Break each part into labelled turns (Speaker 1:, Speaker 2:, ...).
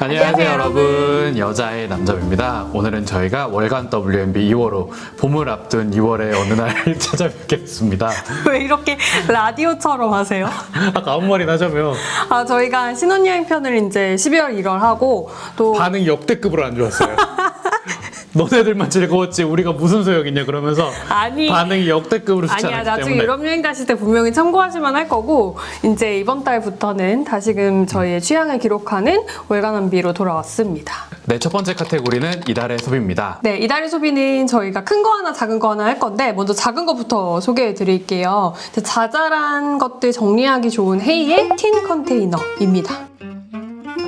Speaker 1: 안녕하세요 여러분. 여자의 남자입니다. 오늘은 저희가 월간 WMB 2월호 봄을 앞둔 2월의 어느 날 찾아뵙겠습니다.
Speaker 2: 왜 이렇게 라디오처럼 하세요?
Speaker 1: 아까 아무 말이나 하자며
Speaker 2: 아, 저희가 신혼여행 편을 이제 12월 1월 하고 또
Speaker 1: 반응이 역대급으로 안 좋았어요 너네들만 즐거웠지 우리가 무슨 소용이냐 그러면서
Speaker 2: 아니.
Speaker 1: 반응이 역대급으로 좋지
Speaker 2: 아니야
Speaker 1: 않았기
Speaker 2: 나중에
Speaker 1: 때문에
Speaker 2: 유럽 여행 가실 때 분명히 참고하실만 할 거고 이제 이번 달부터는 다시금 저희의 취향을 기록하는 월간원비로 돌아왔습니다.
Speaker 1: 네, 첫 번째 카테고리는 이달의 소비입니다
Speaker 2: 네, 이달의 소비는 저희가 큰 거 하나, 작은 거 하나 할 건데, 먼저 작은 거부터 소개해 드릴게요. 자잘한 것들 정리하기 좋은 헤이의 틴 컨테이너입니다.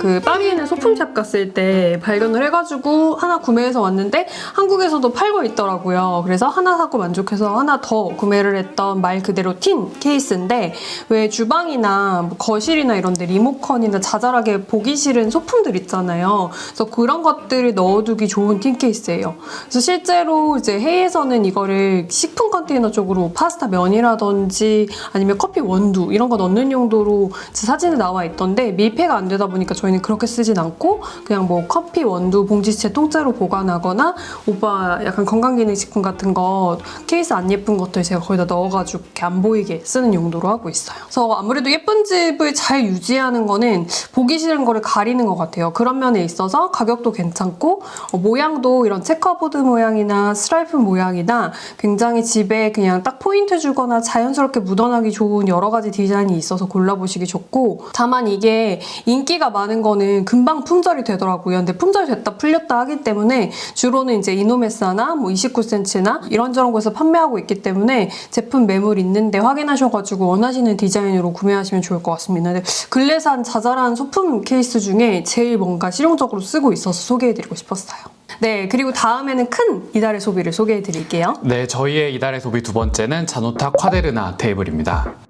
Speaker 2: 그 파리에는 소품샵 갔을 때 발견을 해가지고 하나 구매해서 왔는데 한국에서도 팔고 있더라고요. 그래서 하나 사고 만족해서 하나 더 구매를 했던 말 그대로 틴 케이스인데 왜 주방이나 뭐 거실이나 이런 데 리모컨이나 자잘하게 보기 싫은 소품들 있잖아요. 그래서 그런 것들을 넣어두기 좋은 틴 케이스예요. 그래서 실제로 이제 해외에서는 이거를 식품 컨테이너 쪽으로 파스타 면이라든지 아니면 커피 원두 이런 거 넣는 용도로 사진에 나와 있던데 밀폐가 안 되다 보니까 저희는 그렇게 쓰진 않고 그냥 뭐 커피 원두 봉지채 통째로 보관하거나 오빠 약간 건강기능식품 같은 거 케이스 안 예쁜 것들 제가 거기다 넣어가지고 이렇게 안 보이게 쓰는 용도로 하고 있어요. 그래서 아무래도 예쁜 집을 잘 유지하는 거는 보기 싫은 거를 가리는 것 같아요. 그런 면에 있어서 가격도 괜찮고 어, 모양도 이런 체커보드 모양이나 스트라이프 모양이나 굉장히 집에 그냥 딱 포인트 주거나 자연스럽게 묻어나기 좋은 여러 가지 디자인이 있어서 골라보시기 좋고 다만 이게 인기가 많은 거는 금방 품절이 되더라고요. 근데 품절이 됐다 풀렸다 하기 때문에 주로는 이제 이노메사나 뭐 29cm나 이런저런 곳에서 판매하고 있기 때문에 제품 매물 있는데 확인하셔가지고 원하시는 디자인으로 구매하시면 좋을 것 같습니다. 근데 근래 산 자잘한 소품 케이스 중에 제일 뭔가 실용적으로 쓰고 있어서 소개해드리고 싶었어요. 네, 그리고 다음에는 큰 이달의 소비를 소개해 드릴게요.
Speaker 1: 네, 저희의 이달의 소비 두 번째는 자노타 콰데르나 테이블입니다.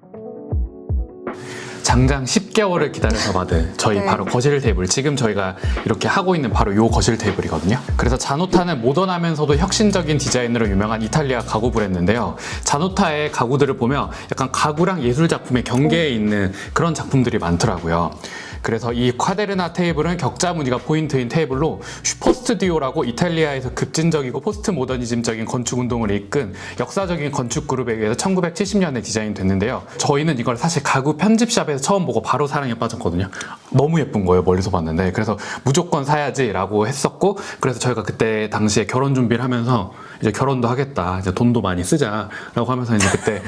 Speaker 1: 장장 10개월을 기다려서 받은 저희
Speaker 2: 네.
Speaker 1: 바로 거실 테이블. 지금 저희가 이렇게 하고 있는 바로 요 거실 테이블이거든요. 그래서 자노타는 모던하면서도 혁신적인 디자인으로 유명한 이탈리아 가구 브랜드인데요. 자노타의 가구들을 보면 약간 가구랑 예술 작품의 경계에 있는 그런 작품들이 많더라고요 그래서 이 콰데르나 테이블은 격자 무늬가 포인트인 테이블로 슈퍼 스튜디오라고 이탈리아에서 급진적이고 포스트 모더니즘적인 건축 운동을 이끈 역사적인 건축 그룹에 의해서 1970년에 디자인됐는데요. 저희는 이걸 사실 가구 편집샵에서 처음 보고 바로 사랑에 빠졌거든요. 너무 예쁜 거예요. 멀리서 봤는데. 그래서 무조건 사야지라고 했었고 그래서 저희가 그때 당시에 결혼 준비를 하면서 이제 결혼도 하겠다. 이제 돈도 많이 쓰자라고 하면서 이제 그때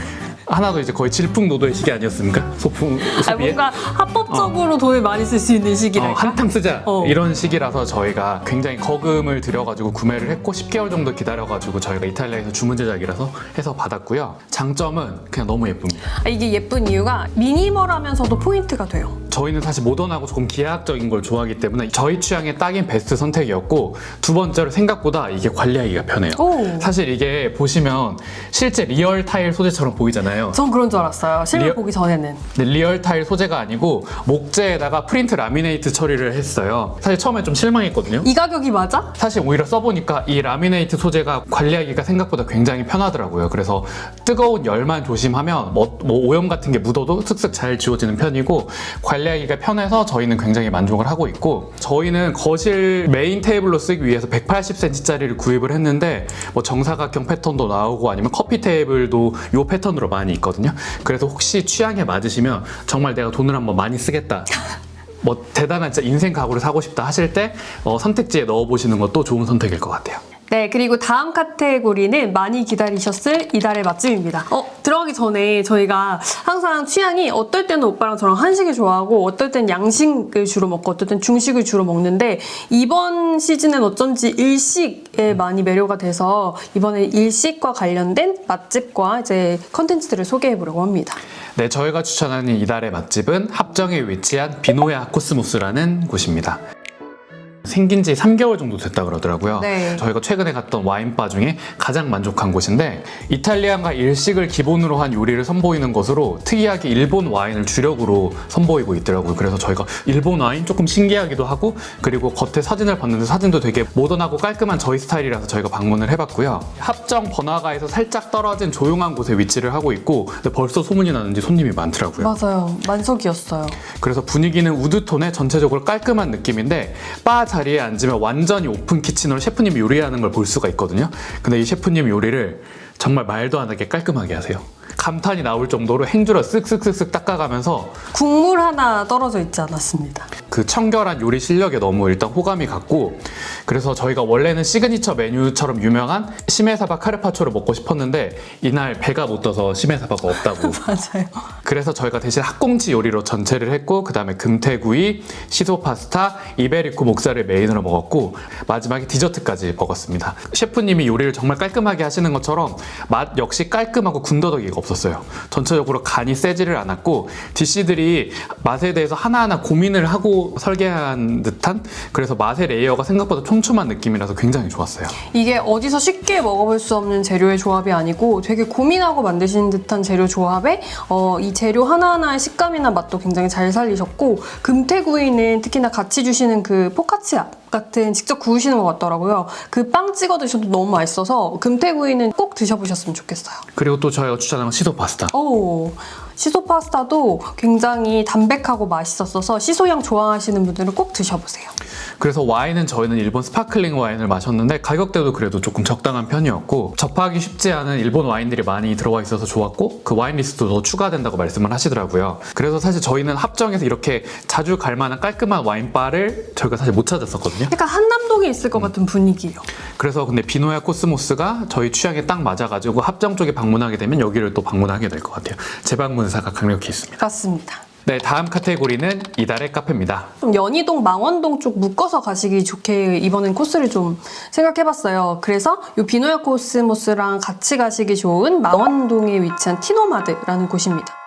Speaker 1: 하나도 이제 거의 질풍노도의 시기 아니었습니까?
Speaker 2: 아,
Speaker 1: 소비에.
Speaker 2: 뭔가 합법적으로 돈을 많이 쓸 수 있는
Speaker 1: 어,
Speaker 2: 시기랄까?
Speaker 1: 한탕 쓰자
Speaker 2: 어.
Speaker 1: 이런 시기라서 저희가 굉장히 거금을 들여가지고 구매를 했고 10개월 정도 기다려가지고 저희가 이탈리아에서 주문 제작이라서 해서 받았고요 장점은 그냥 너무 예쁩니다
Speaker 2: 아, 이게 예쁜 이유가 미니멀하면서도 포인트가 돼요.
Speaker 1: 저희는 사실 모던하고 조금 기하학적인 걸 좋아하기 때문에 저희 취향에 딱인 베스트 선택이었고 두 번째로 생각보다 이게 관리하기가 편해요
Speaker 2: 오.
Speaker 1: 사실 이게 보시면 실제 리얼 타일 소재처럼 보이잖아요
Speaker 2: 전 그런 줄 알았어요. 실물
Speaker 1: 리얼-
Speaker 2: 보기 전에는.
Speaker 1: 근데 리얼 타일 소재가 아니고 목재에다가 프린트 라미네이트 처리를 했어요. 사실 처음에 좀 실망했거든요.
Speaker 2: 이 가격이 맞아?
Speaker 1: 사실 오히려 써보니까 이 라미네이트 소재가 관리하기가 생각보다 굉장히 편하더라고요. 그래서 뜨거운 열만 조심하면 뭐, 뭐 오염 같은 게 묻어도 슥슥 잘 지워지는 편이고 관리 하기가 편해서 저희는 굉장히 만족을 하고 있고 저희는 거실 메인 테이블로 쓰기 위해서 180cm짜리를 구입을 했는데 뭐 정사각형 패턴도 나오고 아니면 커피 테이블도 이 패턴으로 많이 있거든요. 그래서 혹시 취향에 맞으시면 정말 내가 돈을 한번 많이 쓰겠다. 뭐 대단한 진짜 인생 가구를 사고 싶다 하실 때 어, 선택지에 넣어보시는 것도 좋은 선택일 것 같아요.
Speaker 2: 네, 그리고 다음 카테고리는 많이 기다리셨을 이달의 맛집입니다. 어, 들어가기 전에 저희가 항상 취향이 어떨 때는 오빠랑 저랑 한식을 좋아하고 어떨 땐 양식을 주로 먹고 어떨 땐 중식을 주로 먹는데 이번 시즌엔 어쩐지 일식에 많이 매료가 돼서 이번에 일식과 관련된 맛집과 이제 컨텐츠들을 소개해 보려고 합니다.
Speaker 1: 네, 저희가 추천하는 이달의 맛집은 합정에 위치한 비노야 코스모스라는 곳입니다. 생긴 지 3개월 정도 됐다 그러더라고요.
Speaker 2: 네.
Speaker 1: 저희가 최근에 갔던 와인바 중에 가장 만족한 곳인데 이탈리안과 일식을 기본으로 한 요리를 선보이는 것으로 특이하게 일본 와인을 주력으로 선보이고 있더라고요. 그래서 저희가 일본 와인 조금 신기하기도 하고 그리고 겉에 사진을 봤는데 사진도 되게 모던하고 깔끔한 저희 스타일이라서 저희가 방문을 해봤고요. 합정 번화가에서 살짝 떨어진 조용한 곳에 위치를 하고 있고 벌써 소문이 나는지 손님이 많더라고요.
Speaker 2: 맞아요. 만석이었어요.
Speaker 1: 그래서 분위기는 우드톤의 전체적으로 깔끔한 느낌인데 바 자리에 앉으면 완전히 오픈 키친으로 셰프님이 요리하는 걸 볼 수가 있거든요. 근데 이 셰프님 요리를 정말 말도 안 하게 깔끔하게 하세요. 감탄이 나올 정도로 행주로 쓱쓱쓱쓱 닦아가면서
Speaker 2: 국물 하나 떨어져 있지 않았습니다.
Speaker 1: 그 청결한 요리 실력에 너무 일단 호감이 갔고 그래서 저희가 원래는 시그니처 메뉴처럼 유명한 시메사바 카르파초를 먹고 싶었는데 이날 배가 못 떠서 시메사바가 없다고
Speaker 2: 맞아요.
Speaker 1: 그래서 저희가 대신 학꽁치 요리로 전체를 했고 그 다음에 금태구이, 시소 파스타, 이베리코 목살을 메인으로 먹었고 마지막에 디저트까지 먹었습니다. 셰프님이 요리를 정말 깔끔하게 하시는 것처럼 맛 역시 깔끔하고 군더더기가 없었어요. 전체적으로 간이 세지를 않았고 디씨들이 맛에 대해서 하나하나 고민을 하고 설계한 듯한 그래서 맛의 레이어가 생각보다 촘촘한 느낌이라서 굉장히 좋았어요.
Speaker 2: 이게 어디서 쉽게 먹어볼 수 없는 재료의 조합이 아니고 되게 고민하고 만드신 듯한 재료 조합에 어, 이 재료 하나하나의 식감이나 맛도 굉장히 잘 살리셨고 금태구이는 특히나 같이 주시는 그 포카치아 같은 직접 구우시는 것 같더라고요. 그 빵 찍어 드셔도 너무 맛있어서 금태구이는 꼭 드셔보셨으면 좋겠어요.
Speaker 1: 그리고 또 저희가 추천한 시소 파스타.
Speaker 2: 오, 시소 파스타도 굉장히 담백하고 맛있었어서 시소향 좋아하시는 분들은 꼭 드셔보세요.
Speaker 1: 그래서 와인은 저희는 일본 스파클링 와인을 마셨는데 가격대도 그래도 조금 적당한 편이었고 접하기 쉽지 않은 일본 와인들이 많이 들어와 있어서 좋았고 그 와인 리스트도 더 추가된다고 말씀을 하시더라고요. 그래서 사실 저희는 합정에서 이렇게 자주 갈 만한 깔끔한 와인바를 저희가 사실 못 찾았었거든요.
Speaker 2: 약간 한남동에 있을 것 같은 분위기예요.
Speaker 1: 그래서 근데 비노야 코스모스가 저희 취향에 딱 맞아가지고 합정 쪽에 방문하게 되면 여기를 또 방문하게 될 것 같아요. 재방문 사가 강력히 있습니다.
Speaker 2: 맞습니다.
Speaker 1: 네, 다음 카테고리는 이달의 카페입니다.
Speaker 2: 좀 연희동, 망원동 쪽 묶어서 가시기 좋게 이번엔 코스를 좀 생각해봤어요. 그래서 이 비노야 코스모스랑 같이 가시기 좋은 망원동에 위치한 티노마드라는 곳입니다.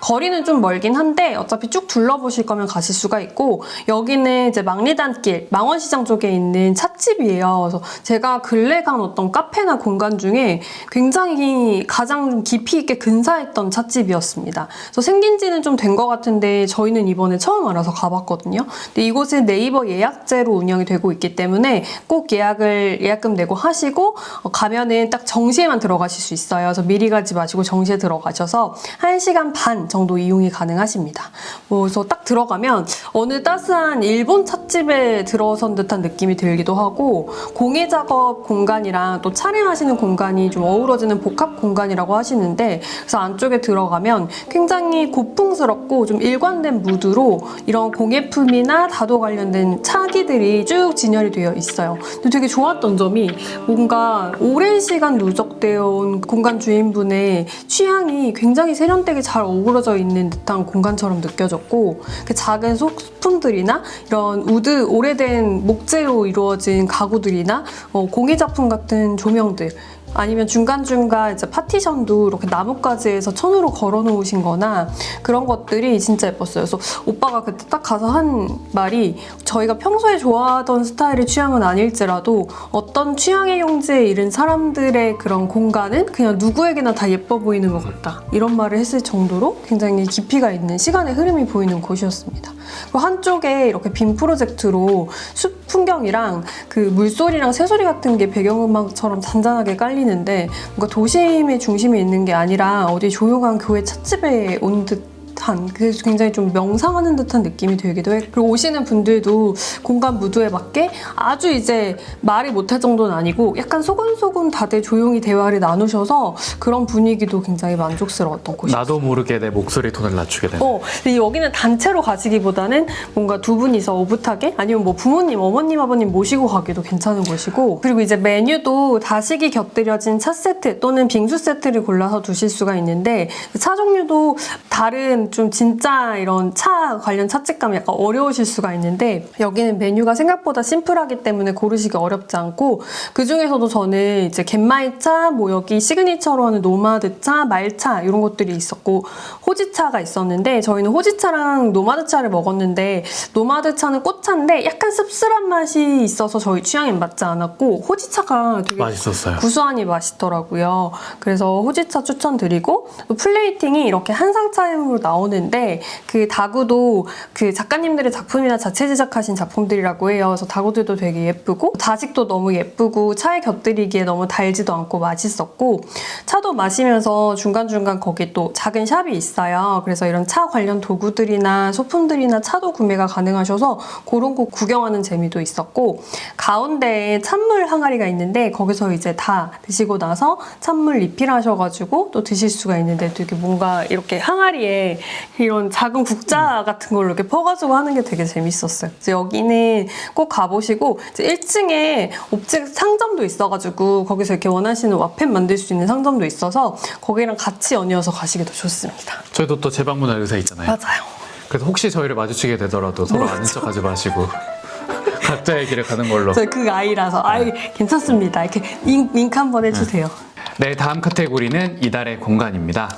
Speaker 2: 거리는 좀 멀긴 한데 어차피 쭉 둘러보실 거면 가실 수가 있고 여기는 이제 망리단길 망원시장 쪽에 있는 찻집이에요. 그래서 제가 근래 간 어떤 카페나 공간 중에 굉장히 가장 깊이 있게 근사했던 찻집이었습니다. 그래서 생긴 지는 좀 된 것 같은데 저희는 이번에 처음 알아서 가봤거든요. 근데 이곳은 네이버 예약제로 운영이 되고 있기 때문에 꼭 예약을 예약금 내고 하시고 어, 가면은 딱 정시에만 들어가실 수 있어요. 그래서 미리 가지 마시고 정시에 들어가셔서 1시간 반 정도 이용이 가능하십니다. 뭐, 그래서 딱 들어가면 어느 따스한 일본 찻집에 들어선 듯한 느낌이 들기도 하고 공예 작업 공간이랑 또 촬영하시는 공간이 좀 어우러지는 복합 공간이라고 하시는데 그래서 안쪽에 들어가면 굉장히 고풍스럽고 좀 일관된 무드로 이런 공예품이나 다도 관련된 차기들이 쭉 진열이 되어 있어요. 근데 되게 좋았던 점이 뭔가 오랜 시간 누적되어 온 공간 주인분의 취향이 굉장히 세련되게 잘 어우러져 있는 듯한 공간처럼 느껴졌고 그 작은 소품들이나 이런 우드 오래된 목재로 이루어진 가구들이나 어, 공예 작품 같은 조명들 아니면 중간중간 이제 파티션도 이렇게 나뭇가지에서 천으로 걸어 놓으신 거나 그런 것들이 진짜 예뻤어요. 그래서 오빠가 그때 딱 가서 한 말이 저희가 평소에 좋아하던 스타일의 취향은 아닐지라도 어떤 취향의 경지에 이른 사람들의 그런 공간은 그냥 누구에게나 다 예뻐 보이는 것 같다. 이런 말을 했을 정도로 굉장히 깊이가 있는 시간의 흐름이 보이는 곳이었습니다. 그 한쪽에 이렇게 빔 프로젝트로 숲 풍경이랑 그 물소리랑 새소리 같은 게 배경음악처럼 잔잔하게 깔 리는데 뭔가 도심의 중심에 있는 게 아니라 어디 조용한 교회 찻집에 온 듯. 한 그래서 굉장히 좀 명상하는 듯한 느낌이 들기도 해. 그리고 오시는 분들도 공간 무드에 맞게 아주 이제 말이 못할 정도는 아니고 약간 소곤소곤 다들 조용히 대화를 나누셔서 그런 분위기도 굉장히 만족스러웠던 곳이었어요.
Speaker 1: 나도 모르게 내 목소리 톤을 낮추게 되는.
Speaker 2: 어, 근데 여기는 단체로 가시기보다는 뭔가 두 분이서 오붓하게 아니면 뭐 부모님, 어머님, 아버님 모시고 가기도 괜찮은 곳이고 그리고 이제 메뉴도 다식이 곁들여진 차 세트 또는 빙수 세트를 골라서 두실 수가 있는데 차 종류도 다른 좀 진짜 이런 차 관련 차집감이 약간 어려우실 수가 있는데 여기는 메뉴가 생각보다 심플하기 때문에 고르시기 어렵지 않고 그 중에서도 저는 이제 갯마이차, 뭐 여기 시그니처로 하는 노마드차, 말차 이런 것들이 있었고 호지차가 있었는데 저희는 호지차랑 노마드차를 먹었는데 노마드차는 꽃차인데 약간 씁쓸한 맛이 있어서 저희 취향에 맞지 않았고 호지차가 되게
Speaker 1: 맛있었어요.
Speaker 2: 구수하니 맛있더라고요. 그래서 호지차 추천드리고 또 플레이팅이 이렇게 한 상차림으로 나오는데 그 다구도 그 작가님들의 작품이나 자체 제작하신 작품들이라고 해요. 그래서 다구들도 되게 예쁘고 자식도 너무 예쁘고 차에 곁들이기에 너무 달지도 않고 맛있었고 차도 마시면서 중간중간 거기 또 작은 샵이 있어요. 그래서 이런 차 관련 도구들이나 소품들이나 차도 구매가 가능하셔서 그런 거 구경하는 재미도 있었고 가운데에 찬물 항아리가 있는데 거기서 이제 다 드시고 나서 찬물 리필하셔가지고 또 드실 수가 있는데 되게 뭔가 이렇게 항아리에 이런 작은 국자 같은 걸로 이렇게 퍼가지고 하는 게 되게 재밌었어요. 그래서 여기는 꼭 가보시고 이제 1층에 옵직 상점도 있어가지고 거기서 이렇게 원하시는 와펜 만들 수 있는 상점도 있어서 거기랑 같이 연이어서 가시기도 좋습니다.
Speaker 1: 저희도 또 재방문할 의사 있잖아요.
Speaker 2: 맞아요.
Speaker 1: 그래서 혹시 저희를 마주치게 되더라도 서로 아는 척하지 마시고 각자의 길을 가는 걸로.
Speaker 2: 저 그 아이라서 아이 괜찮습니다. 이렇게 윙, 윙크 한번 해주세요.
Speaker 1: 네, 다음 카테고리는 이달의 공간입니다.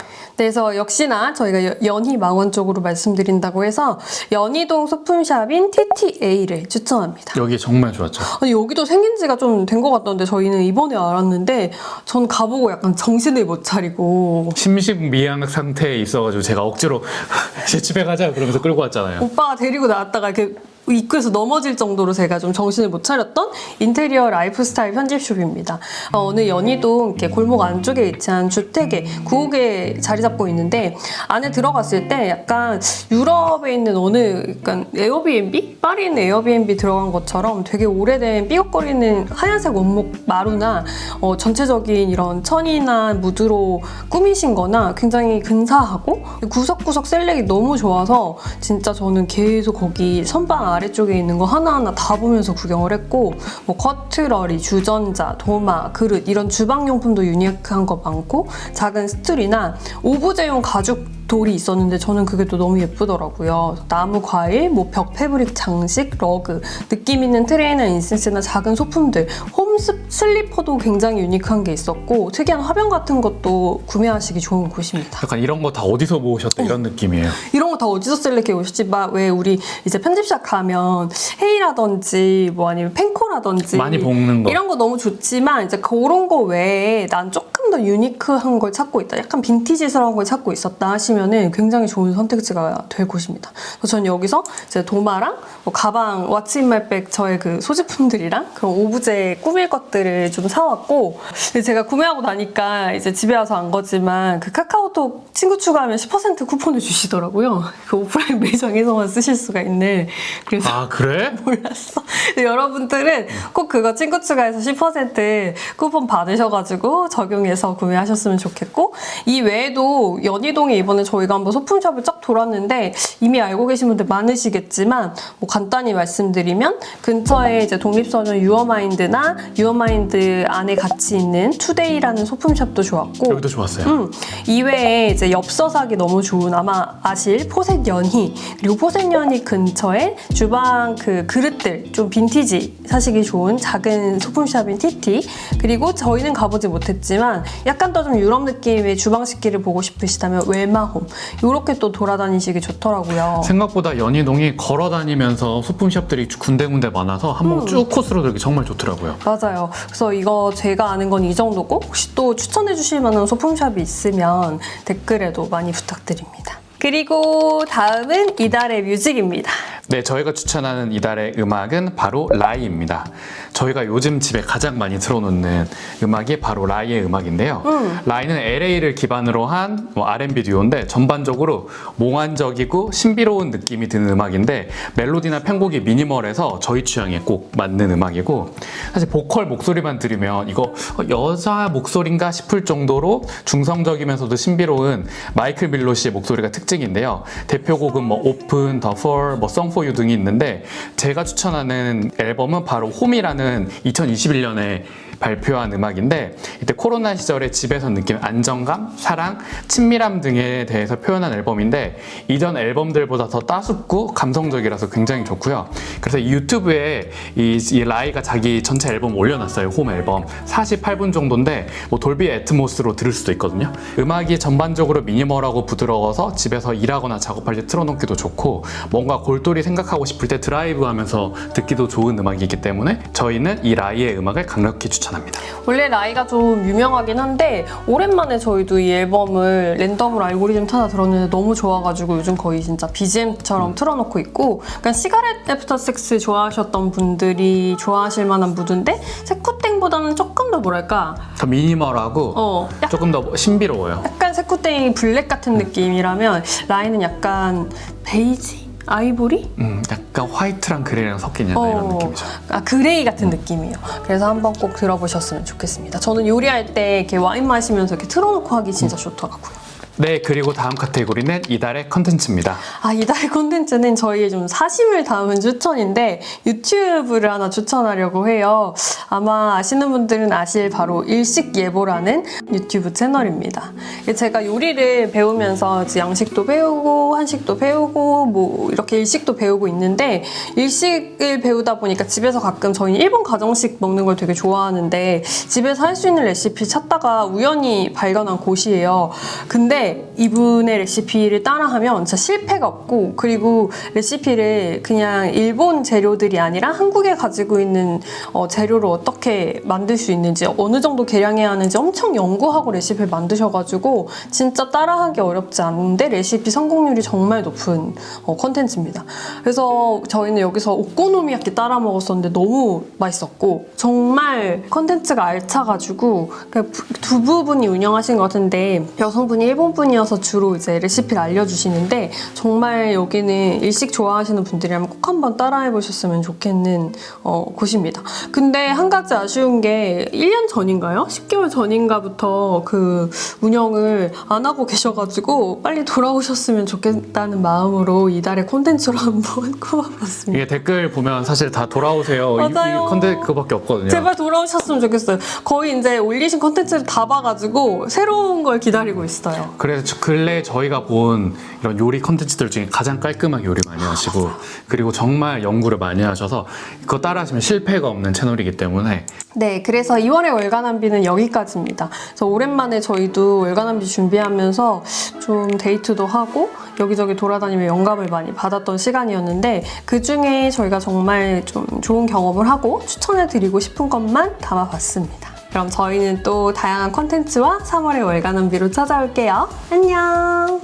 Speaker 2: 그래서 역시나 저희가 여- 연희 망원 쪽으로 말씀드린다고 해서 연희동 소품샵인 TTA를 추천합니다.
Speaker 1: 여기 정말 좋았죠.
Speaker 2: 아니, 여기도 생긴 지가 좀 된 것 같던데 저희는 이번에 알았는데 전 가보고 약간 정신을 못 차리고
Speaker 1: 심신미약 상태에 있어가지고 제가 억지로 이제 집에 가자 그러면서 끌고 왔잖아요.
Speaker 2: 오빠가 데리고 나왔다가 이렇게 입구에서 넘어질 정도로 제가 좀 정신을 못 차렸던 인테리어 라이프스타일 편집숍입니다. 어, 어느 연희동 이렇게 골목 안쪽에 위치한 주택에 구옥에 자리 잡고 있는데 안에 들어갔을 때 약간 유럽에 있는 어느 약간 에어비앤비? 파리에 있는 에어비앤비 들어간 것처럼 되게 오래된 삐걱거리는 하얀색 원목 마루나 어, 전체적인 이런 천이나 무드로 꾸미신 거나 굉장히 근사하고 구석구석 셀렉이 너무 좋아서 진짜 저는 계속 거기 선반 아래 쪽에 있는 거 하나하나 다 보면서 구경을 했고 뭐 커트러리, 주전자, 도마, 그릇 이런 주방용품도 유니크한 거 많고 작은 스툴이나 오브제용 가죽 돌이 있었는데 저는 그게 또 너무 예쁘더라고요. 나무 과일, 뭐 벽 패브릭 장식, 러그, 느낌 있는 트레이나 인센스나 작은 소품들, 홈 스- 슬리퍼도 굉장히 유니크한 게 있었고 특이한 화병 같은 것도 구매하시기 좋은 곳입니다.
Speaker 1: 약간 이런 거 다 어디서 모으셨다 이런 느낌이에요.
Speaker 2: 이런 거 다 어디서 셀렉해 오셨지? 막 왜 우리 이제 편집샵 가면 헤이라든지 뭐 아니면 펜코라든지
Speaker 1: 많이 볶는 거.
Speaker 2: 이런 거 너무 좋지만 이제 그런 거 외에 난 조금 더 유니크한 걸 찾고 있다. 약간 빈티지스러운 걸 찾고 있었다 하시면은 굉장히 좋은 선택지가 될 곳입니다. 그래서 저는 여기서 이제 도마랑 뭐 가방, 왓츠인말백 저의 그 소지품들이랑 그런 오브제 꾸밀 것들을 좀 사왔고 제가 구매하고 나니까 이제 집에 와서 안 거지만 그 카카오톡 친구 추가하면 10% 쿠폰을 주시더라고요. 그 오프라인 매장에서만 쓰실 수가 있는 그래서
Speaker 1: 아 그래?
Speaker 2: 몰랐어. 여러분들은 꼭 그거 친구 추가해서 10% 쿠폰 받으셔가지고 적용해서 구매하셨으면 좋겠고 이 외에도 연희동에 이번에 저희가 한번 소품샵을 쫙 돌았는데 이미 알고 계신 분들 많으시겠지만 뭐 간단히 말씀드리면 근처에 이제 독립선언 유어마인드나 유어마인드 안에 같이 있는 투데이라는 소품샵도 좋았고
Speaker 1: 여기도 좋았어요.
Speaker 2: 음, 이외에 이제 엽서사기 너무 좋은 아마 아실 포셋 연희 그리고 포셋 연희 근처에 주방 그 그릇들 좀 빈티지 사시기 좋은 작은 소품샵인 티티 그리고 저희는 가보지 못했지만 약간 더 좀 유럽 느낌의 주방 식기를 보고 싶으시다면 웰마홈 이렇게 또 돌아다니시기 좋더라고요.
Speaker 1: 생각보다 연희동이 걸어 다니면서 소품샵들이 군데군데 많아서 한번 쭉 코스로 들기 정말 좋더라고요.
Speaker 2: 맞아요. 그래서 이거 제가 아는 건 이 정도고 혹시 또 추천해 주실 만한 소품샵이 있으면 댓글에도 많이 부탁드립니다. 그리고 다음은 이달의 뮤직입니다.
Speaker 1: 네, 저희가 추천하는 이달의 음악은 바로 라이입니다. 저희가 요즘 집에 가장 많이 틀어놓는 음악이 바로 라이의 음악인데요. 라이는 LA를 기반으로 한 뭐 R&B 듀오인데 전반적으로 몽환적이고 신비로운 느낌이 드는 음악인데 멜로디나 편곡이 미니멀해서 저희 취향에 꼭 맞는 음악이고 사실 보컬 목소리만 들으면 이거 어, 여자 목소리인가 싶을 정도로 중성적이면서도 신비로운 마이클 밀로 씨의 목소리가 특징 특징인데요. 대표곡은 뭐 오픈, 더 폴, 뭐 Song You 등이 있는데 제가 추천하는 앨범은 바로 홈이라는 2021년에 발표한 음악인데 이때 코로나 시절에 집에서 느끼는 안정감, 사랑, 친밀함 등에 대해서 표현한 앨범인데 이전 앨범들보다 더 따숩고 감성적이라서 굉장히 좋고요. 그래서 이 유튜브에 이, 이 라이가 자기 전체 앨범 올려놨어요. 홈 앨범 48분 정도인데 뭐 돌비 애트모스로 들을 수도 있거든요. 음악이 전반적으로 미니멀하고 부드러워서 집에서 일하거나 작업할 때 틀어놓기도 좋고 뭔가 골똘히 생각하고 싶을 때 드라이브 하면서 듣기도 좋은 음악이기 때문에 저희는 이 라이의 음악을 강력히 추천합니다.
Speaker 2: 원래 라이가 좀 유명하긴 한데 오랜만에 저희도 이 앨범을 랜덤으로 알고리즘 타다 들었는데 너무 좋아가지고 요즘 거의 진짜 BGM처럼 틀어놓고 있고 그러니까 시가렛 애프터 섹스 좋아하셨던 분들이 좋아하실 만한 무드인데 세쿠땡보다는 조금 더 뭐랄까
Speaker 1: 더 미니멀하고
Speaker 2: 어 약간
Speaker 1: 조금 더 신비로워요.
Speaker 2: 약간 세쿠땡이 블랙 같은 느낌이라면 라이는 약간 베이지? 아이보리?
Speaker 1: 음, 약간 화이트랑 그레이랑 섞인 약간 이런
Speaker 2: 어,
Speaker 1: 느낌이죠.
Speaker 2: 아, 그레이 같은 느낌이에요. 그래서 한번 꼭 들어보셨으면 좋겠습니다. 저는 요리할 때 이렇게 와인 마시면서 이렇게 틀어놓고 하기 진짜 좋더라고요.
Speaker 1: 네, 그리고 다음 카테고리는 이달의 컨텐츠입니다.
Speaker 2: 아, 이달 콘텐츠는 저희의 좀 사심을 담은 추천인데 유튜브를 하나 추천하려고 해요. 아마 아시는 분들은 아실 바로 일식 예보라는 유튜브 채널입니다. 제가 요리를 배우면서 양식도 배우고 한식도 배우고 뭐 이렇게 일식도 배우고 있는데 일식을 배우다 보니까 집에서 가끔 저희 일본 가정식 먹는 걸 되게 좋아하는데 집에서 할 수 있는 레시피 찾다가 우연히 발견한 곳이에요. 근데 이분의 레시피를 따라하면 진짜 실패가 없고 그리고 레시피를 그냥 일본 재료들이 아니라 한국에 가지고 있는 어, 재료로 어떻게 만들 수 있는지 어느 정도 계량해야 하는지 엄청 연구하고 레시피를 만드셔가지고 진짜 따라하기 어렵지 않은데 레시피 성공률이 정말 높은 어, 컨텐츠입니다. 그래서 저희는 여기서 오코노미야끼 따라 먹었었는데 너무 맛있었고 정말 컨텐츠가 알차가지고 그두 부분이 운영하신 것 같은데 여성분이 일본 분 이어서 주로 이제 레시피를 알려주시는데 정말 여기는 일식 좋아하시는 분들이라면 꼭 한번 따라해 보셨으면 좋겠는 어, 곳입니다. 근데 한 가지 아쉬운 게 1년 전인가요? 10개월 전인가부터 그 운영을 안 하고 계셔가지고 빨리 돌아오셨으면 좋겠다는 마음으로 이달의 콘텐츠로 한번 꼽아봤습니다.
Speaker 1: 이게 댓글 보면 사실 다 돌아오세요. 이-
Speaker 2: 맞아요.
Speaker 1: 이 컨텐츠 그거밖에 없거든요.
Speaker 2: 제발 돌아오셨으면 좋겠어요. 거의 이제 올리신 컨텐츠를 다 봐가지고 새로운 걸 기다리고 있어요.
Speaker 1: 그래 서 저- 근래 저희가 본 이런 요리 컨텐츠들 중에 가장 깔끔하게 요리 많이 하시고 그리고 정말 연구를 많이 하셔서 그거 따라하시면 실패가 없는 채널이기 때문에
Speaker 2: 네, 그래서 2월의 월간한비는 여기까지입니다. 그래서 오랜만에 저희도 월간한비 준비하면서 좀 데이트도 하고 여기저기 돌아다니며 영감을 많이 받았던 시간이었는데 그 중에 저희가 정말 좀 좋은 경험을 하고 추천해드리고 싶은 것만 담아봤습니다. 그럼 저희는 또 다양한 컨텐츠와 3월의 월간한비로 찾아올게요. 안녕!